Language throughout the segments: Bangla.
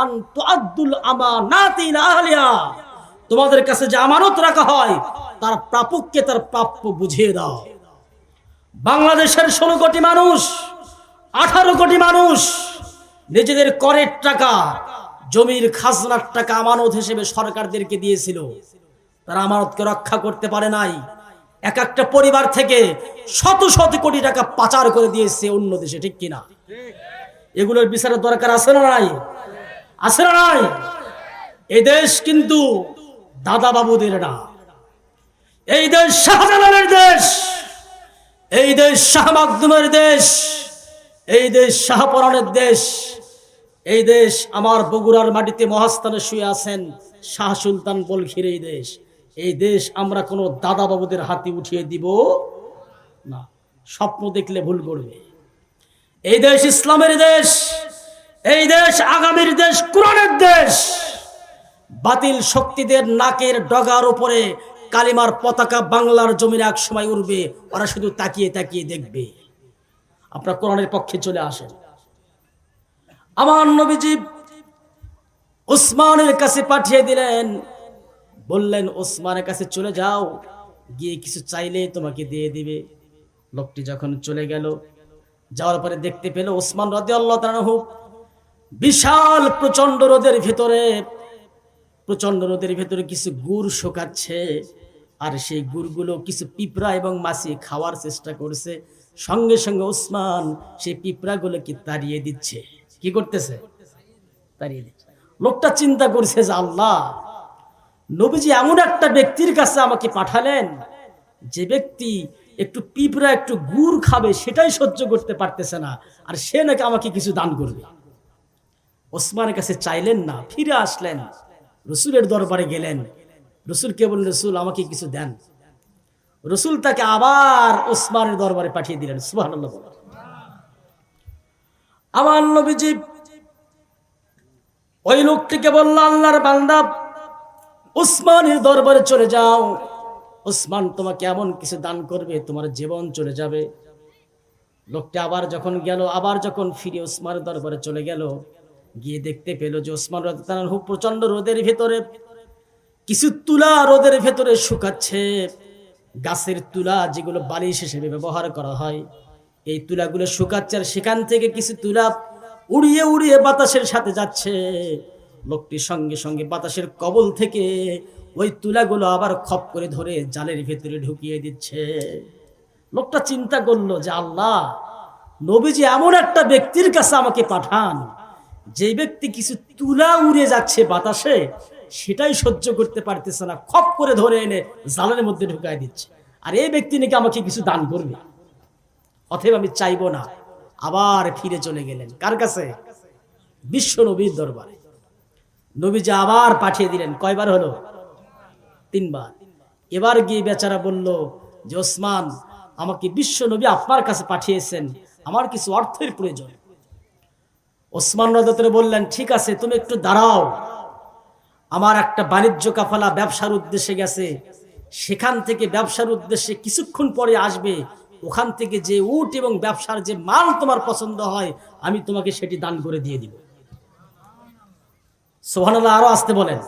আন তোমাদের কাছে যে আমানত রাখা হয়, তার প্রাপককে তার প্রাপ্য বুঝিয়ে দাও। বাংলাদেশের ষোলো কোটি মানুষ, আঠারো কোটি মানুষ, নিজেদের করের টাকা, জমির খাজনার টাকা আমানত হিসেবে সরকারদেরকে দিয়েছিল। তারা আমানতকে রক্ষা করতে পারে নাই। এক একটা পরিবার থেকে শত শত কোটি টাকা পাচার করে দিয়েছে অন্য দেশে, ঠিক কিনা? এগুলোর বিচারের দরকার আছে না নাই? আছে না নাই? এই দেশ কিন্তু দাদা বাবুদের না। এই দেশ শাহজালালের দেশ। এই দেশ শাহ মাকদুমের দেশ। এই দেশ শাহপরানের দেশ। এই দেশ আমার বগুড়ার মাটিতে মহাস্থানে শুয়ে আছেন শাহ সুলতান বলখির এই দেশ। এই দেশ আমরা কোনো দাদা বাবুদের হাতে উঠিয়ে দিব না। স্বপ্ন দেখলে ভুল করবে। এই দেশ ইসলামের দেশ। এই দেশ আগামীর দেশ, কোরআনের দেশ। বাতিল শক্তিদের নাকের ডগার উপরে কালিমার পতাকা বাংলার জমির এক সময় উঠবে ওরা শুধু তাকিয়ে তাকিয়ে দেখবে। আপনার কোরআনের পক্ষে চলে আসেন। আমার নবীজি উসমানের কাছে পাঠিয়ে দিলেন, বললেন ওসমানের কাছে চলে যাও, গিয়ে কিছু চাইলে তোমাকে দিয়ে দিবে। লোকটি যখন চলে গেল, যাওয়ার পরে দেখতে পেল ওসমান রাজি আল্লাহ বিশাল প্রচণ্ড রোদের ভিতরে প্রচণ্ড রোদের ভেতরে কিছু গুড় শোকাচ্ছে, আর সেই গুড়গুলো কিছু পিঁপড়া এবং মাছি খাওয়ার চেষ্টা করছে। সঙ্গে সঙ্গে ওসমান সেই পিঁপড়াগুলোকে তাড়িয়ে দিচ্ছে। কি করতেছে? তাড়িয়ে দিচ্ছে। লোকটা চিন্তা করছে যে আল্লাহ, নবীজি এমন একটা ব্যক্তির কাছে আমাকে পাঠালেন, যে ব্যক্তি একটু পিঁপড়া, একটু গুড় খাবে, সেটাই সহ্য করতে পারতেছে না, আর সে নাকি আমাকে কিছু দান করবে। ওসমানের কাছে চাইলেন না, ফিরে আসলেন। রসুলের দরবারে গেলেন। রসুল কে বললেন, রসুল, আমাকে কিছু দেন। রসুল তাকে আবার ওসমানের দরবারে পাঠিয়ে দিলেন সুবাহ আমার নবীজি, ওই লোকটিকে বলল, আল্লাহর বান্দা, ওসমানের দরবারে চলে যাও। ওসমান তোমাকে এমন কিছু দান করবে, তোমার জীবন চলে যাবে। লোকটা আবার যখন গেল, আবার যখন ফিরে ওসমানের দরবারে চলে গেল গিয়ে দেখতে পেল যে ওসমান রাজু প্রচণ্ড রোদের ভেতরে, কিছু তুলা রোদের ভেতরে শুকাচ্ছে। গাছের তুলা যেগুলো বালিশ হিসেবে ব্যবহার করা হয়, এই তুলাগুলো শুকাচ্ছে আর সেখান থেকে কিছু তুলা উড়িয়ে উড়িয়ে বাতাসের সাথে যাচ্ছে। লোকটির সঙ্গে সঙ্গে বাতাসের কবল থেকে ওই তুলাগুলো আবার খপ করে ধরে জালের ভেতরে ঢুকিয়ে দিচ্ছে। লোকটা চিন্তা করল যে আল্লাহ, নবীজি এমন একটা ব্যক্তির কাছে আমাকে পাঠান যে ব্যক্তি কিছু তুলা উড়ে যাচ্ছে বাতাসে, সেটাই সহ্য করতে পারতেছে না। খপ করে ধরে এনে জালের মধ্যে ঢুকাই দিচ্ছে। আর এই ব্যক্তি নাকি আমাকে কিছু দান করবে। অথব আমি চাইব না, আবার ফিরে চলে গেলেন। কার কাছে? বিশ্ব নবীর দরবারে। নবীজি আবার পাঠিয়ে দিলেন। কয়বার হলো? তিনবার। এবার গিয়ে বেচারা বলল যে, ওসমান, আমাকে বিশ্ব নবী আপনার কাছে পাঠিয়েছেন। আমার কিছু অর্থের প্রয়োজন। ওসমান রদতরে বললেন, ঠিক আছে, তুমি একটু দাঁড়াও। আমার একটা বাণিজ্য কাফালা ব্যবসার উদ্দেশ্যে গেছে। সেখান থেকে ব্যবসার উদ্দেশ্যে কিছুক্ষণ পরে আসবে। ওখান থেকে যে উট এবং ব্যবসার যে মাল তোমার পছন্দ হয়, আমি তোমাকে সেটি দান করে দিয়ে দিব। সোহানাল্লাহ আরও আসতে বলেন।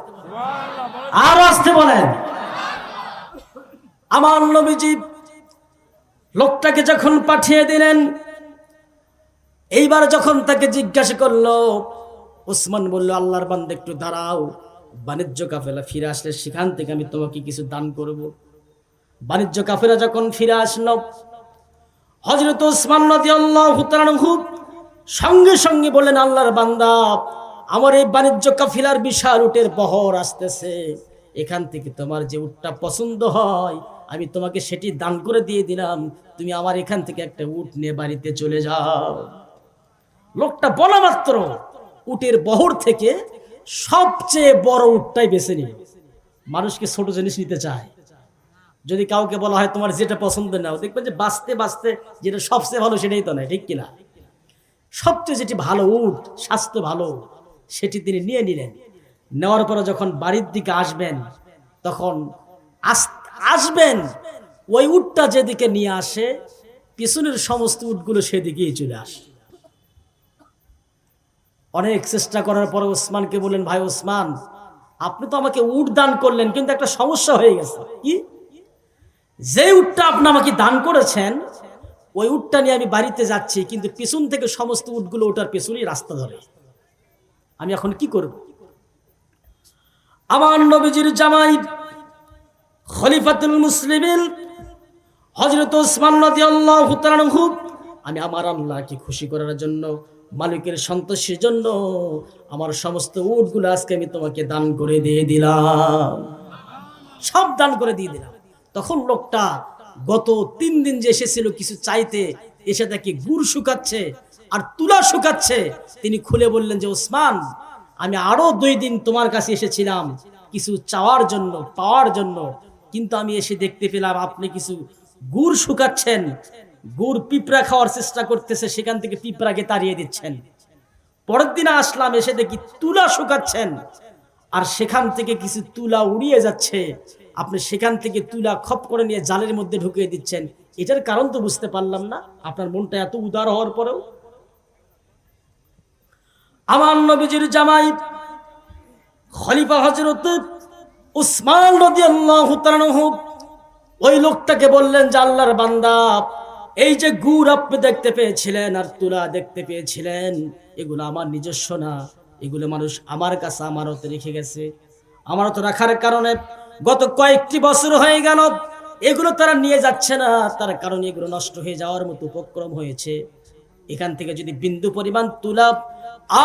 আরও আসতে বলেন। আমার নবীজি লোকটাকে যখন পাঠিয়ে দিলেন এইবার যখন তাকে জিজ্ঞাসা করল ওসমান বলল, আল্লাহর বান্দে, একটু দাঁড়াও। বাণিজ্য কাফেলা, ফিরে আসলে সেখান থেকে আমি তোমাকে কিছু দান করব। বাণিজ্য কাফেলা যখন ফিরে আসলো হজরত ওসমান নদী আল্লাহ সঙ্গে সঙ্গে বললেন, আল্লাহর বান্দা, আমার এই বাণিজ্য কাফিলার বিশাল উটের বহর আসতেছে। এখান থেকে তোমার যে উটটা পছন্দ হয়, আমি তোমাকে সেটি দান করে দিয়ে দিলাম। তুমি আমার এখান থেকে একটা উট নিয়ে বাড়িতে চলে যাও। লোকটা বলা মাত্র, উটের বহর থেকে সবচেয়ে বড় উটটাই বেছে নিল মানুষকে ছোট জিনিস নিতে চায়। যদি কাউকে বলা হয় তোমার যেটা পছন্দ নাও, দেখবেন যে বাঁচতে বাঁচতে যেটা সবচেয়ে ভালো সেটাই তো নয় ঠিক কিনা? সবচেয়ে যেটি ভালো উট, স্বাস্থ্য ভালো, সেটি তিনি নিয়ে নিলেন। নেওয়ার পরে যখন বাড়ির দিকে আসবেন, তখন আসবেন, ওই উটটা যেদিকে নিয়ে আসে, পিছনের সমস্ত উটগুলো সেদিকেই চলে আসে। অনেক চেষ্টা করার পরে ওসমানকে বললেন, ভাই ওসমান, আপনি তো আমাকে উট দান করলেন, কিন্তু একটা সমস্যা হয়ে গেছে। কি? যে উটটা আপনি আমাকে দান করেছেন, ওই উটটা নিয়ে আমি বাড়িতে যাচ্ছি, কিন্তু পিছন থেকে সমস্ত উটগুলো ওটার পেছনেই রাস্তা ধরে। আমি এখন কি করব? আমার নবীজির জামাই খলিফাতুল মুসলিমিন হজরত ওসমান তাআলা আনহু, আমি আমার আল্লাহকে খুশি করার জন্য মালিকের সন্তোষের জন্য আমার সমস্ত উটগুলো আজকে আমি তোমাকে দান করে দিয়ে দিলাম। সব দান করে দিয়ে দিলাম। তখন লোকটা গত তিন দিন যে এসেছিল কিছু চাইতে, এসে দেখি গুড় শুকাচ্ছে আর তুলা শুকাচ্ছে। তিনি খুলে বললেন যে, ওসমান, আমি আরও দুই দিন তোমার কাছে এসেছিলাম কিছু চাওয়ার জন্য, পাওয়ার জন্য। কিন্তু আমি এসে দেখতে পেলাম আপনি কিছু গুড় শুকাচ্ছেন। গুড় পিঁপড়া খাওয়ার চেষ্টা করতেছে, সেখান থেকে পিঁপড়াকে তাড়িয়ে দিচ্ছেন। পরের দিন আসলাম, এসে দেখি তুলা শুকাচ্ছেন। আর সেখান থেকে কিছু তুলা উড়িয়ে যাচ্ছে। আপনি সেখান থেকে তুলা খপ করে নিয়ে জালের মধ্যে ঢুকিয়ে দিচ্ছেন। এটার কারণ তো বুঝতে পারলাম না। আপনার মনটা এত উদার হওয়ার পরেও। আমার নবীজির জামাই খলিফা হজরত উসমান তাআলা আনহু ওই লোকটাকে বললেন যে, আল্লাহর বান্দা এই যে গুড় আপনি দেখতে পেয়েছিলেন আর তুলা দেখতে পেয়েছিলেন, এগুলো আমার নিজস্ব না। এগুলো মানুষ আমার কাছে আমারতে রেখে গেছে। আমারত রাখার কারণে গত কয়েকটি বছর হয়ে গেল, এগুলো তারা নিয়ে যাচ্ছে না। তার কারণে এগুলো নষ্ট হয়ে যাওয়ার মতো উপক্রম হয়েছে। এখান থেকে যদি বিন্দু পরিমাণ তুলা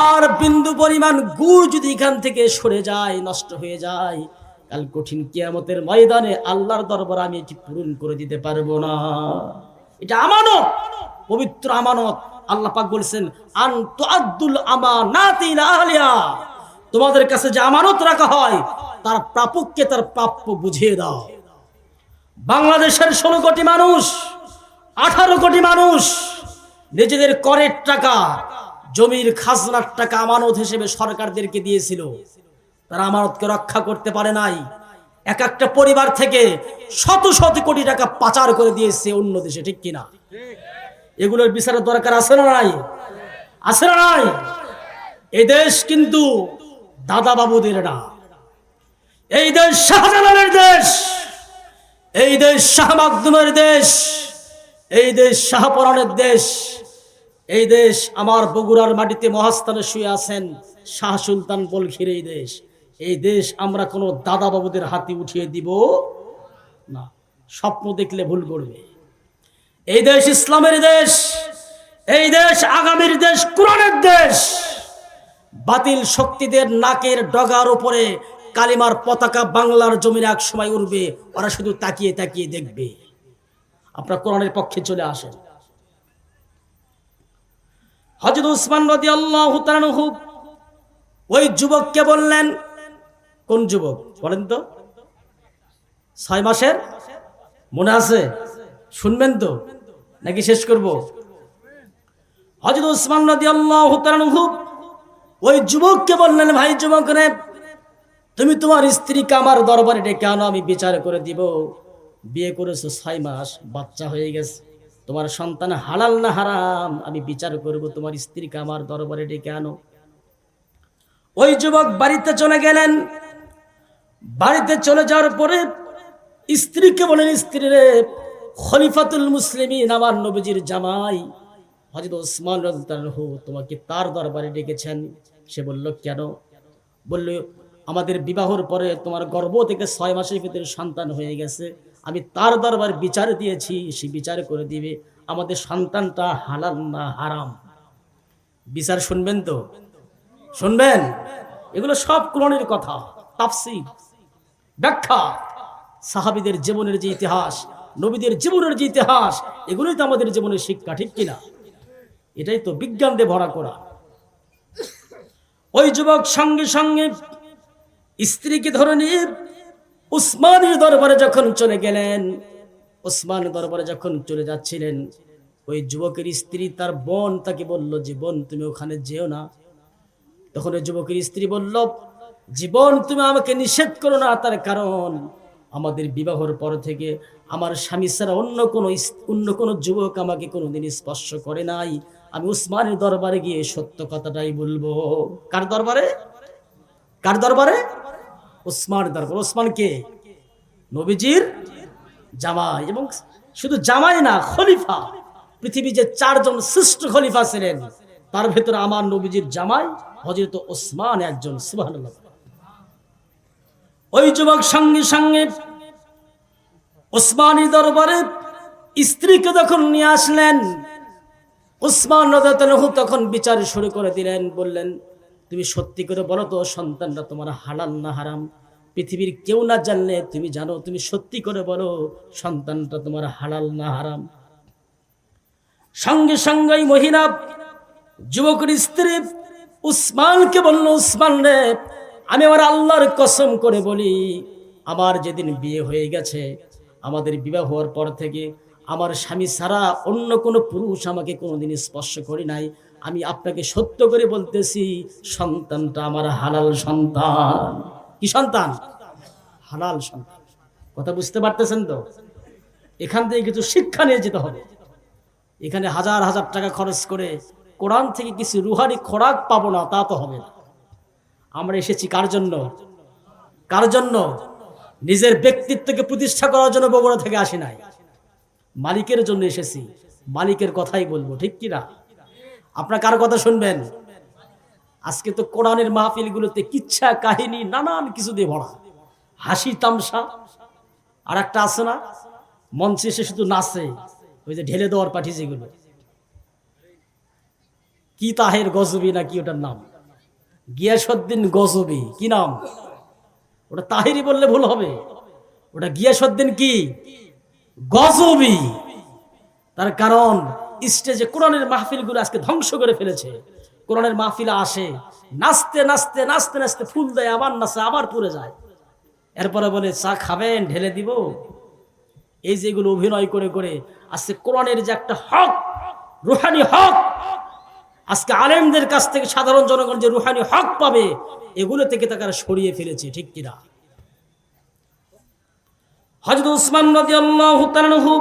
আর বিন্দু পরিমাণ গুড় যদি এখান থেকে সরে যায়, নষ্ট হয়ে যায়, কাল কঠিন কিয়ামতের ময়দানে আল্লাহর দরবার আমি এটি পূরণ করে দিতে পারব না। এটা আমানত, পবিত্র আমানত। আল্লাহ পাক বলছেন আন তুআদ্দুল আমানাতি ইলা আহলিহা। তোমাদের কাছে যে আমানত রাখা হয়, তার প্রাপককে তার প্রাপ্য বুঝিয়ে দাও। বাংলাদেশের ষোলো কোটি মানুষ, আঠারো কোটি মানুষ, নিজেদের করের টাকা, জমির খাজনার টাকা আমানত হিসেবে সরকারদেরকে দিয়েছিল। তারা আমানতকে রক্ষা করতে পারে নাই। এক একটা পরিবার থেকে শত শত কোটি টাকা পাচার করে দিয়েছে অন্য দেশে, ঠিক কিনা? এগুলোর বিচারের দরকার আছে না নাই? আছে না নাই? এই দেশ কিন্তু দাদা বাবুদের না। এই দেশ শাহজালালের দেশ, এই দেশ শাহ মাকদুমের দেশ, এই দেশ শাহপরানের দেশ, এই দেশ আমার বগুড়ার মাটিতে মহাস্থানে শুয়ে আছেন শাহ সুলতান বলখির এই দেশ। এই দেশ আমরা কোনো দাদা বাবুদের হাতে উঠিয়ে দিব না। স্বপ্ন দেখলে ভুল করবে। এই দেশ ইসলামের দেশ, এই দেশ আগামীর দেশ, কোরআনের দেশ। বাতিল শক্তিদের নাকের ডগার উপরে কালিমার পতাকা বাংলার জমিনে এক সময় উঠবে ওরা শুধু তাকিয়ে তাকিয়ে দেখবে। আপনার কোরআনের পক্ষে চলে আসেন। হজরত উসমান রদি আল্লাহ ওই যুবককে বললেন কোন যুবক? বলেন তো। ছয় মাসের? মনে আছে? শুনবেন তো। নাকি শেষ করব? হজরত উসমান রদি আল্লাহ ওই যুবককে বললেন, ভাই যুবক রে তুমি তোমার স্ত্রীকে আমার দরবারে ডেকে আনো, আমি বিচার করে দিব। বিয়ে করেছ ছয় মাস, বাচ্চা হয়ে গেছে। তোমার সন্তান হালাল না হারাম, আমি বিচার করব, তোমার স্ত্রীকে আমার দরবারে ডেকে আনো। ওই যুবক বাড়িতে চলে গেলেন। বাড়িতে চলে যাওয়ার পরে স্ত্রীকে বলেন, স্ত্রী রে, খলিফাতুল মুসলিমিন, আমার নবীজির জামাই হজরত ওসমান রাজু তোমাকে তার দরবারে ডেকেছেন। সে বলল, কেন? বলল, আমাদের বিবাহর পরে তোমার গর্ভ থেকে ছয় মাসের ভিতরে সন্তান হয়ে গেছে। আমি তার দরবার বিচার দিয়েছি, সে বিচার করে দিবে। আমাদের সন্তানটা হালাল না হারাম? বিচার শুনবেন তো? শুনবেন? এগুলো সব কোরআনের কথা, তাফসির। ব্যাখ্যা। সাহাবিদের জীবনের যে ইতিহাস, নবীদের জীবনের যে ইতিহাস, এগুলোই তো আমাদের জীবনের শিক্ষা, ঠিক কিনা এটাই তো বিজ্ঞান দিয়ে ভরা করা। ওই যুবক সঙ্গে সঙ্গে স্ত্রীকে ধরে নিয়ে উসমানের দরবারে যখন চলে গেলেন উসমান দরবারে যখন চলে যাচ্ছিলেন, ওই যুবকের স্ত্রী তার বোন তাকে বলল যে বোন, তুমি ওখানে যেও না। তখন ওই যুবকের স্ত্রী বলল জীবন তুমি আমাকে নিষেধ করো না তার কারণ আমাদের বিবাহর পর থেকে আমার স্বামী ছাড়া অন্য কোনো অন্য কোনো যুবক আমাকে কোনোদিন স্পর্শ করে নাই। আমি উসমানের দরবারে গিয়ে সত্য কথাটাই বলব। কার দরবারে? কার দরবারে? উসমান দরবার। ওসমান কে? নবীজির জামাই। এবং শুধু জামাই না, খলিফা। পৃথিবী যে চারজন শ্রেষ্ঠ খলিফা ছিলেন, তার ভেতরে আমার নবীজির জামাই হজরত ওসমান একজন, সুবহানাল্লাহ। ওই যুবক সঙ্গে সঙ্গে ওসমানী দরবারে স্ত্রীকে যখন নিয়ে আসলেন উসমান রাদিয়াল্লাহু তখন বিচার শুরু করে দিলেন, বললেন, তুমি সত্যি করে বলো তো সন্তানটা তোমার হালাল না হারাম? পৃথিবীর কেউ না জানলে, তুমি জানো, তুমি সত্যি করে বলো, সন্তানটা তোমার হালাল না হারাম? সঙ্গে সঙ্গে ওই মহিলা, যুবকের স্ত্রী উসমানকে বলল উসমান রে আমি আমার আল্লাহর কসম করে বলি, আমার যেদিন বিয়ে হয়ে গেছে, আমাদের বিবাহ হওয়ার পর থেকে আমার স্বামী ছাড়া অন্য কোনো পুরুষ আমাকে কোনোদিন স্পর্শ করি নাই। আমি আপনাকে সত্য করে বলতেছি, সন্তানটা আমার হালাল সন্তান। কি সন্তান? হালাল সন্তান। কথা বুঝতে পারতেছেন তো? এখান থেকে কিছু শিক্ষা নিয়ে যেতে হবে। এখানে হাজার হাজার টাকা খরচ করে কোরআন থেকে কিছু রুহানি খোরাক পাবো না, তা তো হবে না। আমরা এসেছি কার জন্য? কার জন্য? নিজের ব্যক্তিত্বকে প্রতিষ্ঠা করার জন্য বগুড়া থেকে আসি নাই। মালিকের জন্য এসেছি। মালিকের কথাই বলব, ঠিক কিনা আপনার কার কথা শুনবেন? আজকে তো কোরআনের মাহফিলগুলোতে কিচ্ছা, কাহিনী, নানান কিছু দিয়ে ভরা। হাসি, তামসা আর একটা আছে না? মঞ্চে এসে শুধু নাচে, ওই যে ঢেলে দেওয়ার পাঠি যেগুলো। কি তাহের গজবি না কি ওটার নাম? গিয়াসুদ্দিন গজবি, কি নাম? ওটা তাহিরি বললে ভুল হবে। ওটা গিয়াসুদ্দিন কি? গজবি। তার কারণ, স্টেজে কোরআনের মাহফিলগুলো আজকে ধ্বংস করে ফেলেছে। কোরআনের মাহফিলে আসে, নাচতে নাচতে নাচতে নাচতে ফুল দেয়, আবার নাচে, আবার পুড়ে যায়। এরপরে বলে, চা খাবেন, ঢেলে দিব? এই যেগুলো অভিনয় করে করে, আজকে কোরআনের যে একটা হক, রুহানি হক আজকে আলেমদের কাছ থেকে সাধারণ জনগণ যে রুহানি হক পাবে, এগুলো থেকে তারা সরিয়ে ফেলেছে, ঠিক কিনা? হজরত উসমান রাদিয়াল্লাহু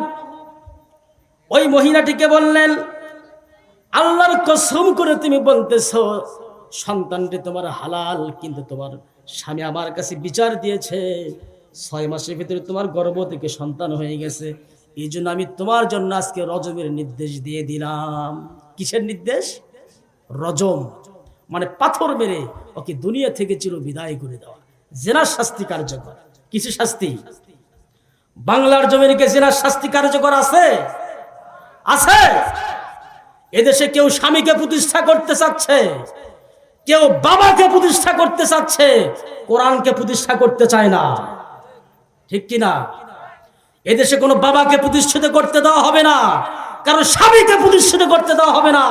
ওই মহিলাটিকে বললেন, আল্লাহর কসম করে তুমি বলতেছ, সন্তানটি তোমার হালাল, কিন্তু তোমার স্বামী আমার কাছে বিচার দিয়েছে। ছয় মাসের ভিতরে তোমার গর্ব থেকে সন্তান হয়ে গেছে। এই জন্য আমি তোমার জন্য আজকে রজমের নির্দেশ দিয়ে দিলাম। কিসের নির্দেশ? রজম মানে পাথর মেরে ওকে দুনিয়া থেকে চির বিদায় করে দেওয়া। জেনার শাস্তি কার্যকর। কিছু শাস্তি? বাংলার জমিনে কে জেনার শাস্তি কার্যকর আছে? আছে। এদেশে কেউ স্বামীকে প্রতিষ্ঠা করতে চাচ্ছে, কেউ বাবাকে প্রতিষ্ঠা করতে চাচ্ছে, কোরআনকে প্রতিষ্ঠা করতে চায় না। ঠিক কিনা? এদেশে কোনো বাবাকে প্রতিষ্ঠিত করতে দেওয়া হবে না কারণ স্বামীকে প্রতিষ্ঠিত করতে দেওয়া হবে না।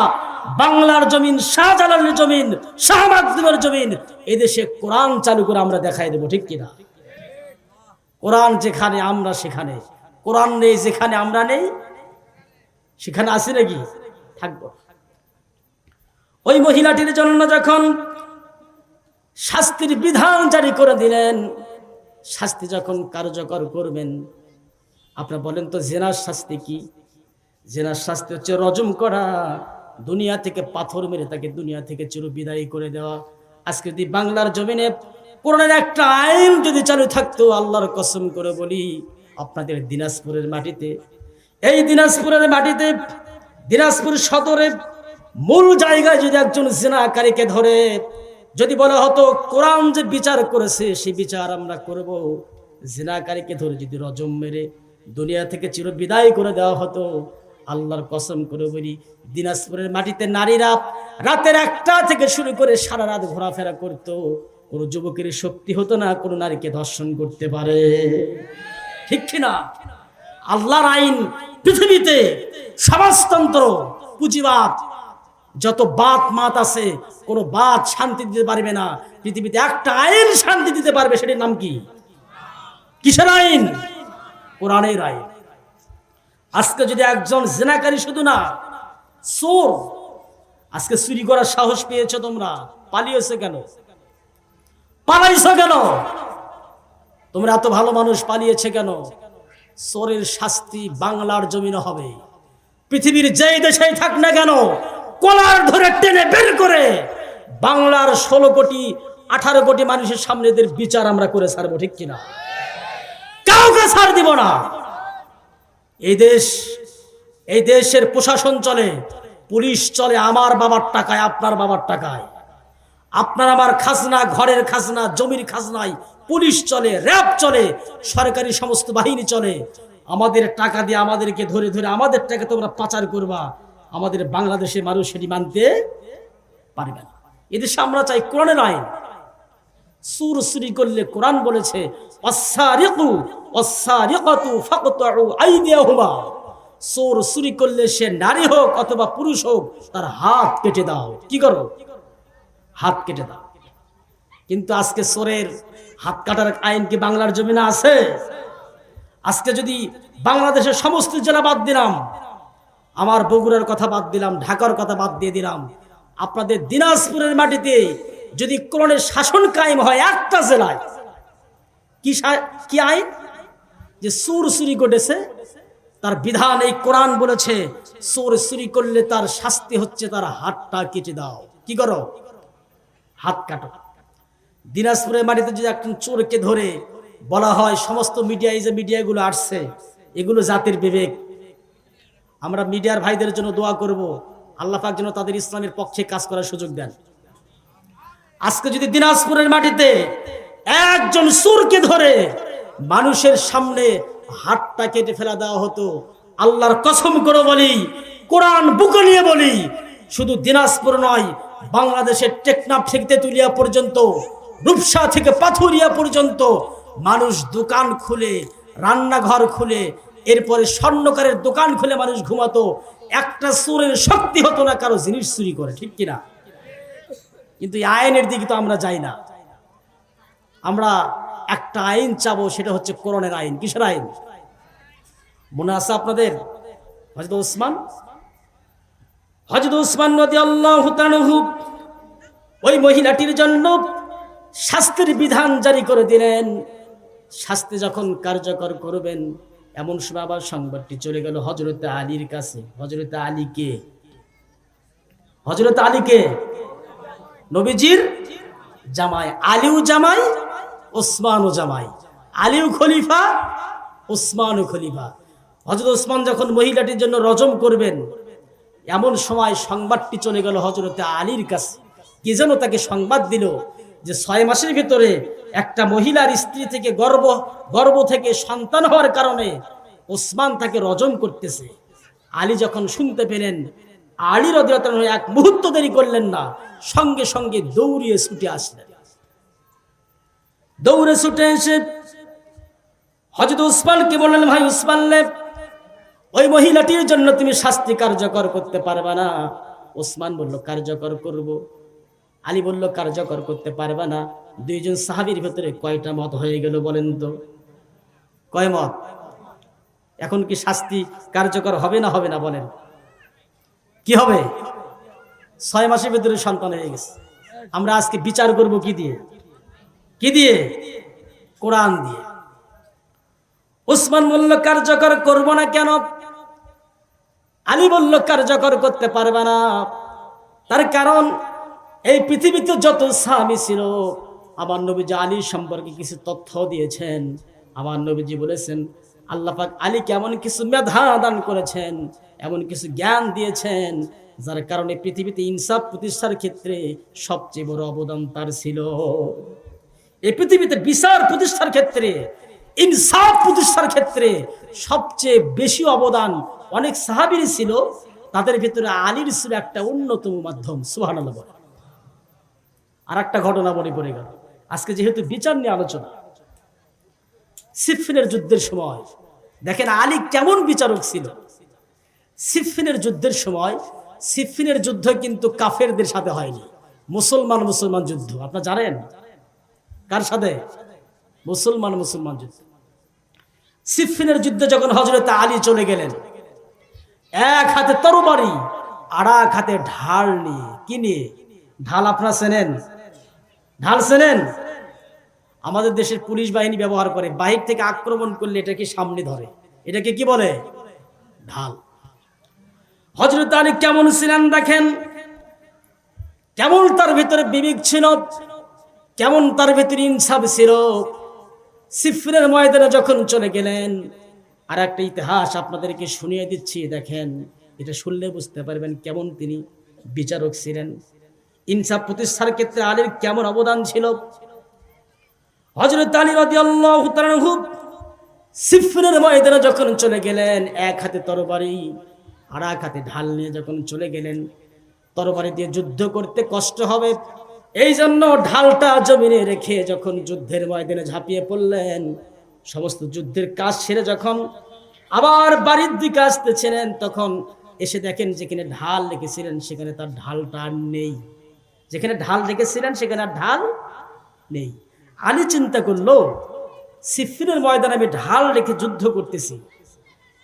বাংলার জমিন, শাহজালালের জমিন, শাহ মাকদুমের জমিন, এদেশে কোরআন চালু করে আমরা দেখাই দেবো, ঠিক কিনা? কোরআন যেখানে আমরা সেখানে। কোরআন নেই যেখানে আমরা নেই, সেখানে আসি নাকি? থাকব। ওই মহিলাটির জন্য যখন শাস্তির বিধান জারি করে দিলেন, শাস্তি যখন কার্যকর করবেন, আপনার বলেন তো, জেনার শাস্তি কি? জেনার শাস্তি হচ্ছে রজম করা। দুনিয়া থেকে পাথর মেরে তাকে দুনিয়া থেকে চির বিদায়ী করে দেওয়া। আজকে যদি বাংলার জমিনে কোরআনের একটা আইন যদি চালু থাকতো, আল্লাহর কসম করে বলি, আপনাদের দিনাজপুরের মাটিতে, এই দিনাজপুরের মাটিতে, দিনাজপুর সদরে মূল জায়গায় যদি একজন জেনাকারীকে ধরে, যদি বলা হতো, কোরআন যে বিচার করেছে সেই বিচার আমরা করব। জেনাকারীকে ধরে যদি রজম মেরে দুনিয়া থেকে চির বিদায় করে দেওয়া হতো আল্লাহর কসম করে বলি, দিনাজপুরের মাটিতে নারীরা রাতের একটা থেকে শুরু করে সারা রাত ঘোরাফেরা করত। কোনো যুবকের শক্তি হতো না, কোনো নারীকে ধর্ষণ করতে পারে। ঠিক কিনা? আল্লাহর আইন পৃথিবীতে সমাজতন্ত্র, পুঁজিবাদ, যত বাত মাত আছে, কোনো বাত শান্তি দিতে পারবে না। পৃথিবীতে একটা আইন শান্তি দিতে পারবে, সেটির নাম কি? কিসের আইন? কোরআনের আইন। আজকে যদি একজন জেনাকারী শুধু না, চোর, আজকে চুরি করার সাহস পেয়েছ তোমরা? পালিয়েছো কেন? পালাইছো কেন? তোমরা এত ভালো মানুষ পালিয়েছে কেন? চোরের শাস্তি বাংলার জমিনে হবে। পৃথিবীর যেই দেশেই থাক না কেন, কলার ধরে টেনে বের করে বাংলার ষোলো কোটি, আঠারো কোটি মানুষের সামনে বিচার আমরা করে ছাড়বো, ঠিক কিনা? কাউকে ছাড় দিব না। এই দেশ, এই দেশের প্রশাসন চলে, পুলিশ চলে, আমার বাবার টাকায়, আপনার বাবার টাকায়। আপনার আমার খাজনা, ঘরের খাজনা, জমির খাজনায় পুলিশ চলে, র্যাব চলে, সরকারি সমস্ত বাহিনী চলে। আমাদের টাকা দিয়ে আমাদেরকে ধরে ধরে আমাদের টাকা তোমরা পাচার করবা। আমাদের বাংলাদেশের মানুষ সেটি মানতে পারবে না। এদেশে আমরা চাই কোরআনের আইন সুর সুরি করলে কোরআন বলেছে অসারিকু অসারিকাতু ফাকতাউ আইদিয়াহুমা। সুর সুরি করলে সে নারী হোক অথবা পুরুষ হোক, তার হাত কেটে দাও। কি করো? হাত কেটে দাও। কিন্তু আজকে সোরের হাত কাটার আইন কি বাংলার জমিনে আছে? আজকে যদি বাংলাদেশের সমস্ত জেলা বাদ দিলাম, আমার বগুড়ার কথা বাদ দিলাম, ঢাকার কথা বাদ দিয়ে দিলাম, আপনাদের দিনাজপুরের মাটিতে যদি কোরআনের শাসন কায়েম হয় একটা জেলায় কি কি আইন? যে সুর চুরি করেছে, তার বিধান এই কোরআন বলেছে, চোর চুরি করলে তার শাস্তি হচ্ছে, তার হাতটা কেটে দাও। কি করো? হাত কাটো। দিনাজপুরের মাটিতে যদি একজন চোরকে ধরে বলা হয়, সমস্ত মিডিয়া, এই যে মিডিয়াগুলো আসছে, এগুলো জাতির বিবেক। আমরা মিডিয়ার ভাইদের জন্য দোয়া করব, আল্লাহ পাক যেন তাদের ইসলামের পক্ষে কাজ করার সুযোগ দেন। আজকে যদি দিনাজপুরের মাটিতে একজন সুরকে ধরে মানুষের সামনে হাতটা কেটে ফেলা দেওয়া হতো। আল্লাহর কসম করে বলি, কোরআন বুকে নিয়ে বলি, শুধু দিনাজপুর নয়, বাংলাদেশের টেকনাফ থেকে তেতুলিয়া পর্যন্ত, রূপসা থেকে পাথুরিয়া পর্যন্ত মানুষ দোকান খুলে, রান্নাঘর খুলে, এরপরে স্বর্ণকারের দোকান খুলে মানুষ ঘুমাতো। একটা সুরের শক্তি হতো না কারও জিনিস চুরি করে, ঠিক কিনা? কিন্তু আইনের দিকে তো আমরা যাই না। আমরা একটা আইন চাবো, সেটা হচ্ছে করণের আইন। কিসের আইন? মনে আছে আপনাদের? হজরত ওসমান? হজরত ওসমান নদী আল্লাহ ওই মহিলাটির জন্য শাস্তির বিধান জারি করে দিলেন। শাস্তি যখন কার্যকর করবেন, এমন সময় আবার সংবাদটি চলে গেল হজরত আলীর কাছে। হজরত আলী আলীকে হজরত আলীকে নবীজির জামাই আলিউ জামাই ওসমানও জামাই। আলিউ খলিফা ওসমান ও খলিফা। হজরত ওসমান যখন মহিলাটির জন্য রজম করবেন, এমন সময় সংবাদটি চলে গেল হজরতে আলীর কাছে। কি যেন তাকে সংবাদ দিল যে ছয় মাসের ভিতরে একটা মহিলার স্ত্রী থেকে গর্ব গর্ব থেকে সন্তান হওয়ার কারণে ওসমান তাকে রজম করতেছে। আলী যখন শুনতে পেলেন, আলী রদিয়াতন এক মুহূর্ত দেরি করলেন না, সঙ্গে সঙ্গে দৌড়িয়ে ছুটে আসলেন। দৌড়ে ছুটে এসে হজরত উসমানকে বললেন, ভাই উসমান ওই মহিলাটির জন্য তুমি শাস্তি কার্যকর করতে পারবে না। ওসমান বলল, কার্যকর করব। আলী বলল, কার্যকর করতে পারবে না। দুইজন সাহাবির ভেতরে কয়টা মত হয়ে গেল বলেন তো? কয় মত? এখন কি শাস্তি কার্যকর হবে না হবে না বলেন? কি হবে? ছয় মাসের ভেতরে সন্তান হয়ে গেছে। আমরা আজকে বিচার করব কি দিয়ে? কি দিয়ে? কোরআন দিয়ে। উসমান বলল, কার্যকর করব না কেন? আলী বলল, কার্যকর করতে পারবে না। তার কারণ, এই পৃথিবীতে যত স্বামী ছিল, আমার নবীজি আলী সম্পর্কে কিছু তথ্য দিয়েছেন। আমার নবীজি বলেছেন, আল্লাহ পাক আলীকে এমন কিছু মেধা দান করেছেন, এমন কিছু জ্ঞান দিয়েছেন, যার কারণে পৃথিবীতে ইনসাফ প্রতিষ্ঠার ক্ষেত্রে সবচেয়ে বড় অবদান তার ছিল। এই পৃথিবীতে বিচার প্রতিষ্ঠার ক্ষেত্রে, ইনসাফ প্রতিষ্ঠার ক্ষেত্রে সবচেয়ে বেশি অবদান অনেক সাহাবির ছিল। তাদের ভিতরে আলীর ছিল একটা অন্যতম মাধ্যম সুহান আর একটা ঘটনা মনে পড়ে গেল। আজকে যেহেতু বিচার নিয়ে আলোচনা, সিফিনের যুদ্ধের সময় দেখেন আলী কেমন বিচারক ছিল। সিফিনের যুদ্ধের সময়, সিফিনের যুদ্ধ কিন্তু কাফেরদের সাথে হয়নি। মুসলমান মুসলমান যুদ্ধ, আপনার জানেন? কার সাথে? মুসলমান মুসলমান যুদ্ধ। সিফিনের যুদ্ধে যখন হজরত আলী চলে গেলেন, এক হাতে তরবারি, আর এক হাতে ঢাল নিয়ে। কি নিয়ে? ঢাল আপনারা চেনেন? ঢাল চেনেন? আমাদের দেশের পুলিশ বাহিনী ব্যবহার করে, বাহির থেকে আক্রমণ করলে এটাকে সামনে ধরে? এটাকে কি বলে? ঢাল। হজরত আলী কেমন ছিলেন দেখেন? কেমন তার ভিতরে বিবেক ছিল? কেমন তার ভেতরে ইনসাফ ছিল? সিফরের ময়দানে যখন চলে গেলেন আর একটা ইতিহাস আপনাদেরকে শুনিয়ে দিচ্ছি, দেখেন, এটা শুনলে বুঝতে পারবেন কেমন তিনি বিচারক ছিলেন। ইনসাফ প্রতিষ্ঠার ক্ষেত্রে আলীর কেমন অবদান ছিল? হজরত আলী রাদিয়াল্লাহু তাআলা সিফরের ময়দানে যখন চলে গেলেন, এক হাতে তরবারি আর এক হাতে ঢাল নিয়ে যখন চলে গেলেন, তরবারি দিয়ে যুদ্ধ করতে কষ্ট হবে। এই জন্য ঢালটা জমিনে রেখে যখন যুদ্ধের ময়দানে ঝাঁপিয়ে পড়লেন, সমস্ত যুদ্ধের কাজ সেরে যখন আবার বাড়ির দিকে আসতেছিলেন, তখন এসে দেখেন যেখানে ঢাল রেখেছিলেন, সেখানে তার ঢালটা আর নেই। যেখানে ঢাল রেখেছিলেন, সেখানে আর ঢাল নেই। আলী চিন্তা করল সিফিনের ময়দানে আমি ঢাল রেখে যুদ্ধ করতেছি।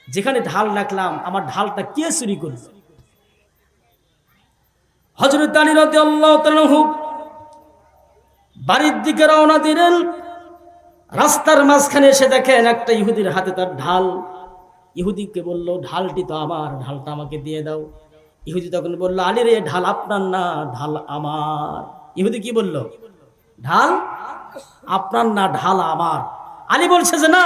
যেখানে ঢাল রাখলাম, আমার ঢালটা কে চুরি করল? হজরত আলী রাতে আল্লাহ বাড়ির দিকে রওনা দিলেন। রাস্তার মাঝখানে এসে দেখেন একটা ইহুদির হাতে তার ঢাল। ইহুদিকে বলল, ঢালটি তো আমার, ঢালটা আমাকে দিয়ে দাও। ইহুদি তখন বলল আলী রে, ঢাল আপনার না, ঢাল আমার। ইহুদি কি বলল, ঢাল আপনার না, ঢাল আমার। আলী বলছে যে, না,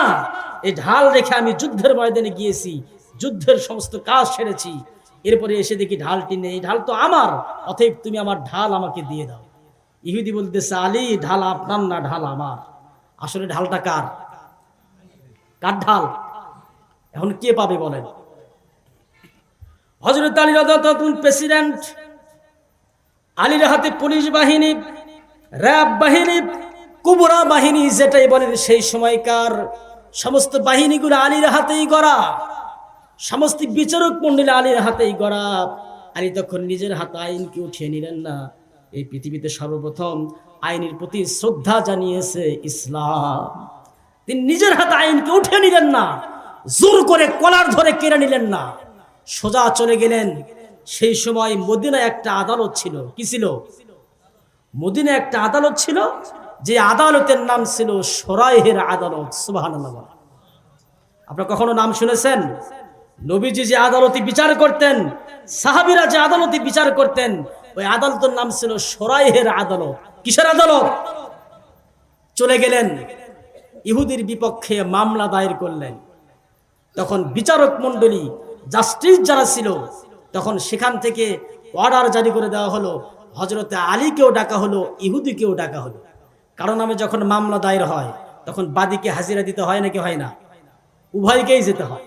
এই ঢাল রেখে আমি যুদ্ধের ময়দানে গিয়েছি, যুদ্ধের সমস্ত কাজ সেরেছি। এরপরে এসে দেখি ঢালটি নেই, ঢাল তো আমার, অতএব তুমি আমার ঢাল আমাকে দিয়ে দাও। ইহুদি বলতেছে আলী ঢাল আপনার না ঢাল আমার? আসলে ঢালটা কার? কার ঢাল? এখন কে পাবে বলেন? হজরত আলী রাজাতুল প্রেসিডেন্ট, আলীর হাতে পুলিশ বাহিনী, র্যাব বাহিনী, কুবরা বাহিনী যেটাই বলেন, সেই সময়কার সমস্ত বাহিনীগুলো আলীর হাতেই গড়া। সমস্ত বিচারক মন্ডলী আলীর হাতেই গড়া। আলী তখন নিজের হাতে আইনকে উঠিয়ে নিলেন না। এই পৃথিবীতে সর্বপ্রথম আইনের প্রতি শ্রদ্ধা জানিয়েছে ইসলাম। তিনি নিজের হাতে আইনকে উঠে নিলেন না, জোর করে কলার ধরে কেড়ে নিলেন না। সোজা চলে গেলেন। সেই সময় মদিনা একটা আদালত ছিল। কি ছিল? মদিনা একটা আদালত ছিল, যে আদালতের নাম ছিল সরাইহের আদালত। সুবাহান আপনার কখনো নাম শুনেছেন? নবীজি যে আদালতে বিচার করতেন, সাহাবিরা যে আদালতে বিচার করতেন ওই আদালতের নাম ছিল সরাইহের আদালত। কিসের আদালত? চলে গেলেন। ইহুদির বিপক্ষে মামলা দায়ের করলেন। তখন বিচারক মণ্ডলী, জাস্টিস যারা ছিল, তখন সেখান থেকে অর্ডার জারি করে দেওয়া হলো। হজরতে আলীকেও ডাকা হলো, ইহুদিকেও ডাকা হলো। কারণ আমি যখন মামলা দায়ের হয়, তখন বাদীকে হাজিরা দিতে হয় নাকি হয় না? উভয়কেই যেতে হয়।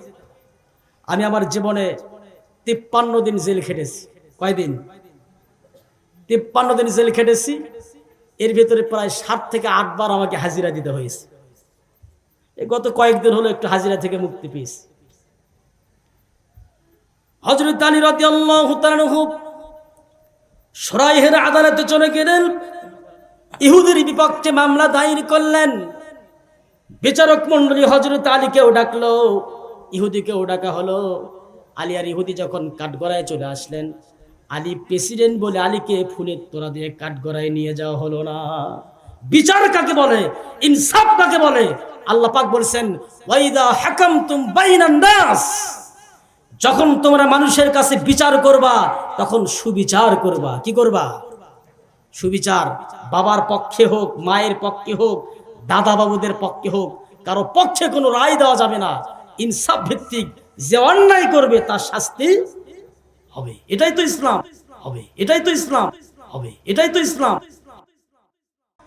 আমি আমার জীবনে তিপ্পান্ন দিন জেল খেটেছি। কয়দিন? তিপ্পান্ন দিন জেল খেটেছি। এর ভেতরে প্রায় সাত থেকে আটবার আমাকে হাজিরা দিতে হয়েছে। গত কয়েকদিন হলো একটু হাজিরা থেকে মুক্তি পেয়েছি। হজরত আলী রাতি আল্লাহ সরাইহের আদালতে চলে গেলেন। ইহুদের বিপক্ষে মামলা দায়ের করলেন। বিচারক মন্ডলী হজরত আলীকেও ডাকলো। ইহুদিকেও ডাকা হলো। আলী আর ইহুদি যখন কাঠগড়ায় চলে আসলেন আলী প্রেসিডেন্ট বলে আলীকে ফুলের তোরা দিয়ে কাঠগড়ায় নিয়ে যাওয়া হলো না। বিচার কাকে বলে? ইনসাফ কাকে বলে? আল্লাহ পাক বলছেন, ওয়াইদা হাকামতুম বাইনান নাস। যখন তোমরা মানুষের কাছে বিচার করবা, তখন সুবিচার করবা। কি করবা? সুবিচার। বাবার পক্ষে হোক, মায়ের পক্ষে হোক দাদা বাবুদের পক্ষে হোক, কারও পক্ষে কোনো রায় দেওয়া যাবে না। ইনসাফ ভিত্তিক যে অন্যায় করবে, তার শাস্তি হবে। এটাই তো ইসলাম। হবে। এটাই তো ইসলাম। হবে। এটাই তো ইসলাম।